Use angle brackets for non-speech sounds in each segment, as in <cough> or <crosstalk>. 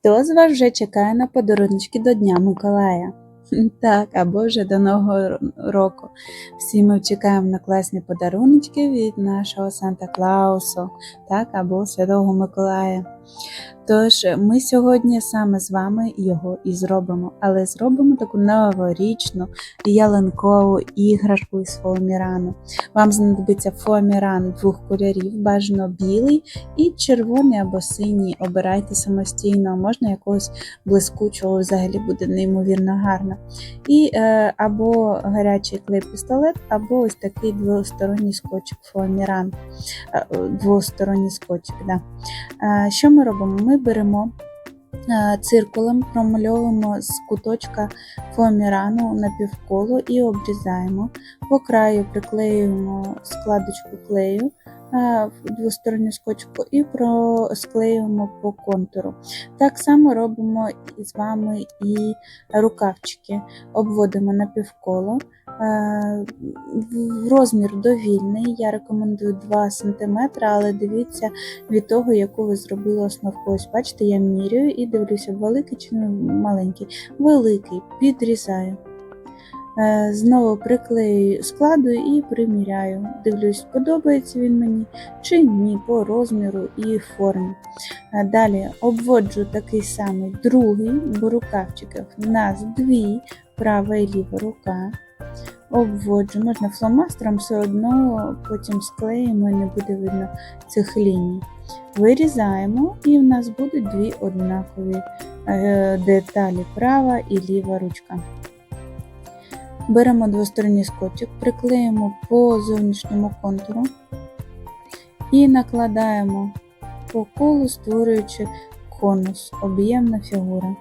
Хто з вас вже чекає на подарунки до Дня Миколая? Так, або вже до Нового року. Всі ми чекаємо на класні подарунки від нашого Санта Клаусу, так, або Святого Миколая. Тож ми сьогодні саме з вами його і зробимо, але зробимо таку новорічну ялинкову іграшку із фоамірану. Вам знадобиться фоаміран двох кольорів, бажано білий і червоний або синій. Обирайте самостійно, можна якогось блискучого, взагалі буде неймовірно гарно. І е, або гарячий клей-пістолет, або ось такий двосторонній скотчик фоаміран. Е, двосторонній скотчик, да. Е, Що ми робимо? Ми беремо е, циркулем, промальовуємо з куточка фоамірану на півколо і обрізаємо. По краю приклеюємо складочку клею е, двосторонню скотчку і склеюємо по контуру. Так само робимо з вами і рукавчики. Обводимо на півколо. В- Розмір довільний, я рекомендую 2 см, але дивіться від того, яку ви зробили основку. Ось бачите, я міряю і дивлюся, великий чи маленький. Великий, підрізаю. Е, Знову приклею, складую і приміряю. Дивлюсь, подобається він мені чи ні по розміру і формі. Е, Далі обводжу такий самий другий, бо рукавчиків в нас дві, права і ліва рука. Обводжу, можна фломастером все одно потім склеїмо і не буде видно цих ліній. Вирізаємо, і в нас будуть дві однакові е, деталі права і ліва ручка. Беремо двосторонній скотчик, приклеїмо по зовнішньому контуру і накладаємо по колу, створюючи конус, об'ємна фігура.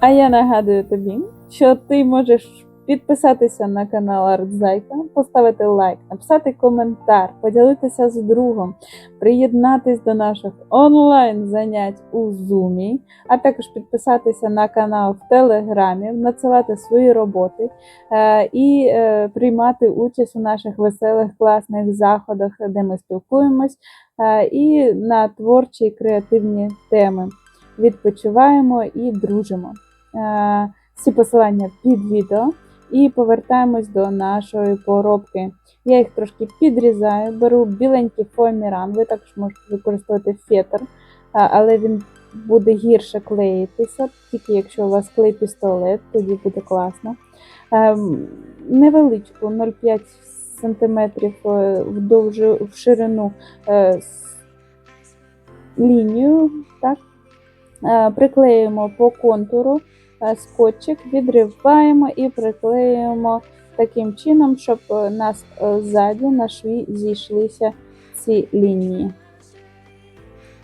А я нагадую тобі, що ти можеш підписатися на канал Артзайка, поставити лайк, написати коментар, поділитися з другом, приєднатись до наших онлайн занять у Zoom, а також підписатися на канал в Телеграмі, надсилати свої роботи е, і е, приймати участь у наших веселих класних заходах, де ми спілкуємось, е, і на творчі і креативні теми. Відпочиваємо і дружимо. Всі посилання під відео. І повертаємось до нашої поробки. Я їх трошки підрізаю, беру біленький фоаміран, ви також можете використовувати фетр, але він буде гірше клеїтися, тільки якщо у вас клей-пістолет, тоді буде класно. Невеличку 0,5 см вдовж в ширину е, лінію, так? Е, приклеюємо по контуру е, скотчик, відриваємо і приклеюємо таким чином, щоб е, нас е, ззаді на шві зійшлися ці лінії.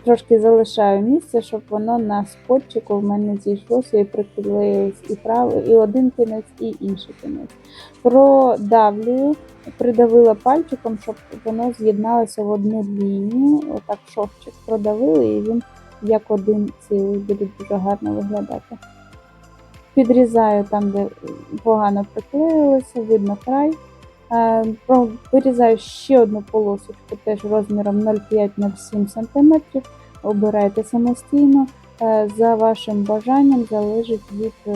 Трошки залишаю місце, щоб воно на скотчику в мене зійшлося і приклеїлось і правий, і один кінець, і інший кінець. Продавлюю, придавила пальчиком, щоб воно з'єдналося в одну лінію. Отак шовчик продавили, і він як один цілий буде дуже гарно виглядати. Підрізаю там, де погано приклеїлося, видно край. Е, Вирізаю ще одну полосочку, теж розміром 0,5-0,7 см. Обирайте самостійно. Е, За вашим бажанням залежить від е,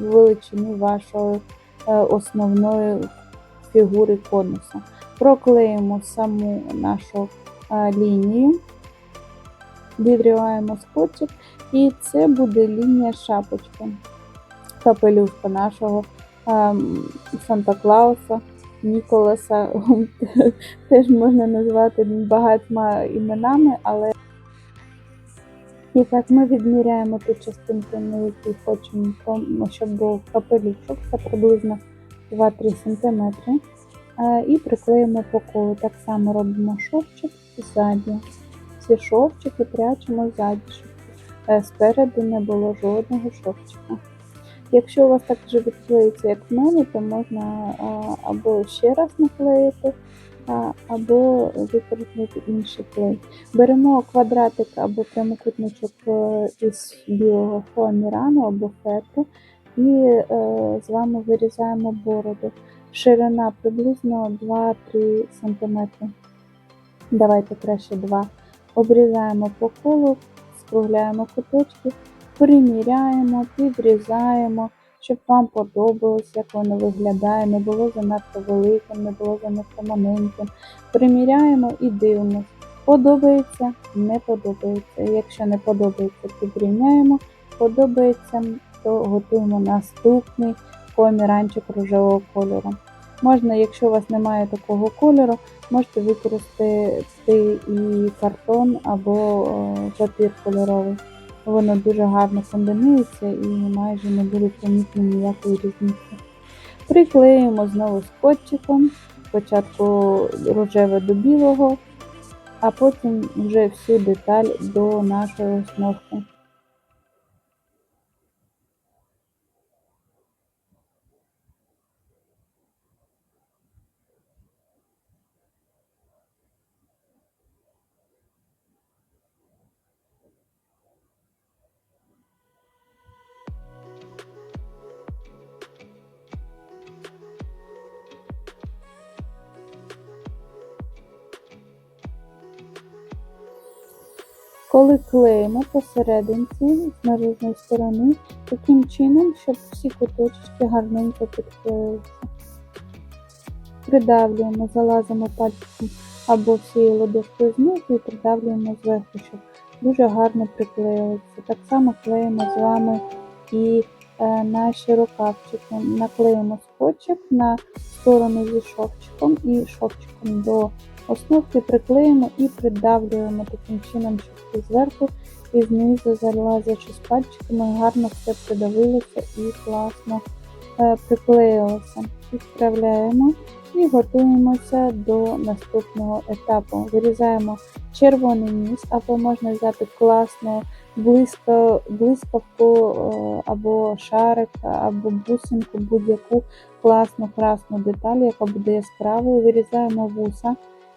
величини вашої основної фігури конуса. Проклеїмо саму нашу лінію, відриваємо скотчик, і це буде лінія шапочки, капелюшка нашого ем, Санта Клауса, Ніколаса. <laughs> Теж можна назвати багатьма іменами, але і ми відміряємо ту частинку, на якій хочемо, щоб був капелюшок, це приблизно 2-3 см. Е, І приклеїмо по колу. Так само робимо шовчик ззаді. Ці шовчики прячемо ззаді, щоб е, спереду не було жодного шовчика. Якщо у вас так же відклеїться, як в мене, то можна або ще раз наклеїти, або використати інший клей. Беремо квадратик або прямокутничок е, із білого фоамірану або фетру і е, з вами вирізаємо бороду. Ширина приблизно 2-3 см. Давайте краще 2. Обрізаємо по колу, розкругляємо куточки, приміряємо, підрізаємо, щоб вам подобалось, як воно виглядає, не було занадто великим, не було занадто маленьким. Приміряємо і дивимося. Подобається, не подобається. Якщо не подобається, підрівняємо. Подобається, то готуємо наступний поміранчик рожевого кольору. Можна, якщо у вас немає такого кольору, можете використати і картон або е, папір кольоровий. Воно дуже гарно комбінується і майже не буде помітно ніякої різниці. Приклеїмо знову скотчиком, спочатку рожеве до білого, а потім вже всю деталь до нашої основки. Коли клеїмо посерединці з наружної сторони, таким чином, щоб всі куточки гарненько підклеїлися. Придавлюємо, залазимо пальчиком або всією ладошкою знизу і придавлюємо зверху, щоб дуже гарно приклеїлося. Так само клеїмо з вами і е, наші рукавчики. Наклеїмо скотчик на сторону зі шовчиком і шовчиком до основки приклеїмо і придавлюємо таким чином, щоб і зверху і знизу, залазячи з пальчиками, гарно все придавилося і класно е, приклеїлося. Відправляємо і готуємося до наступного етапу. Вирізаємо червоний ніс, або можна взяти класну блиско, блискавку е, або шарик, або бусинку, будь-яку класну красну деталь, яка буде яскравою. Вирізаємо вуса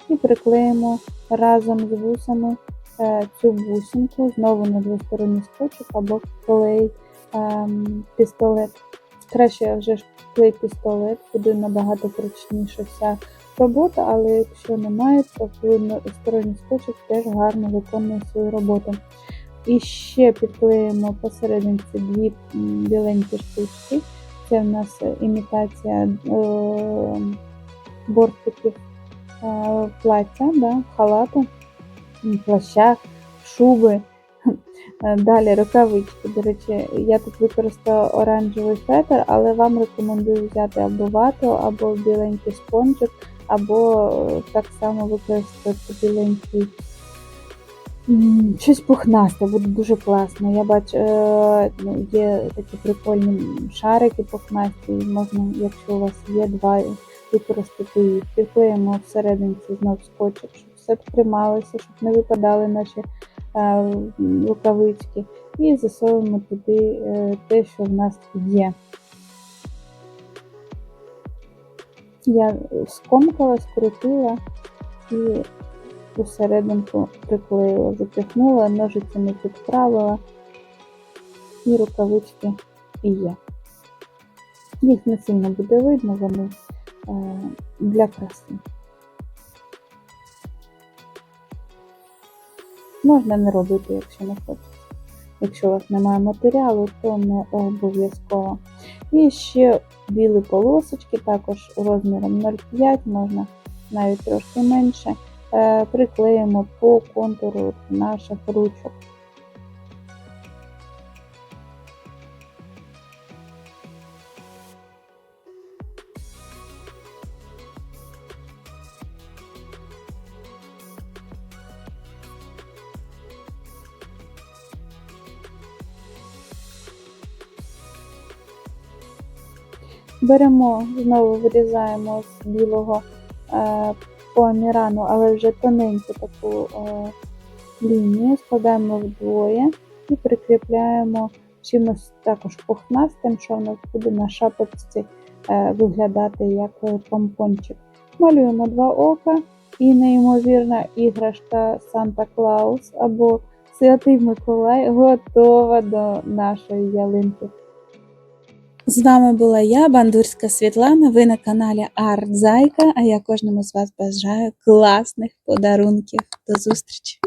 і приклеїмо разом з вусами е, цю бусинку знову на двосторонній скотчик або клей ем, пістолет. Краще вже клей пістолет, буде набагато зручніше вся робота, але якщо немає, то двосторонній скотчик теж гарно виконує свою роботу. І ще підклеїмо посерединці дві біленькі штучки. Це в нас імітація е, бортиків плаття, да, халату, плаща, шуби. Е, Далі рукавички. До речі, я тут використала оранжевий фетр, але вам рекомендую взяти або вату, або біленький спонжик, або е, так само використати біленький. Щось пухнасте, буде дуже класно. Я бачу, е, ну, є такі прикольні шарики пухнасті, можна, якщо у вас є два, використати їх. Підклеїмо всерединці знов скотчик, щоб все трималося, щоб не випадали наші е, рукавички. І засовуємо туди е, те, що в нас є. Я скомкала, скрутила і усерединку приклеїла, запихнула, ножицями підправила, і рукавички і є. Їх не сильно буде видно, вони для краси. Можна не робити, якщо не хочеться. Якщо у вас немає матеріалу, то не обов'язково. І ще білі полосочки, також розміром 0,5, можна навіть трошки менше. Е, Приклеїмо по контуру наших ручок. Беремо, знову вирізаємо з білого е, по амірану, але вже тоненьку таку е, лінію, складаємо вдвоє і прикріпляємо чимось також пухнастим, що в нас буде на шапочці е, виглядати як е, помпончик. Малюємо два ока і неймовірна іграшка Санта Клаус або Святий Миколай готова до нашої ялинки. З вами була я, Бандурська Світлана. Ви на каналі Артзайка, А я кожному з вас бажаю класних подарунків. До зустрічі!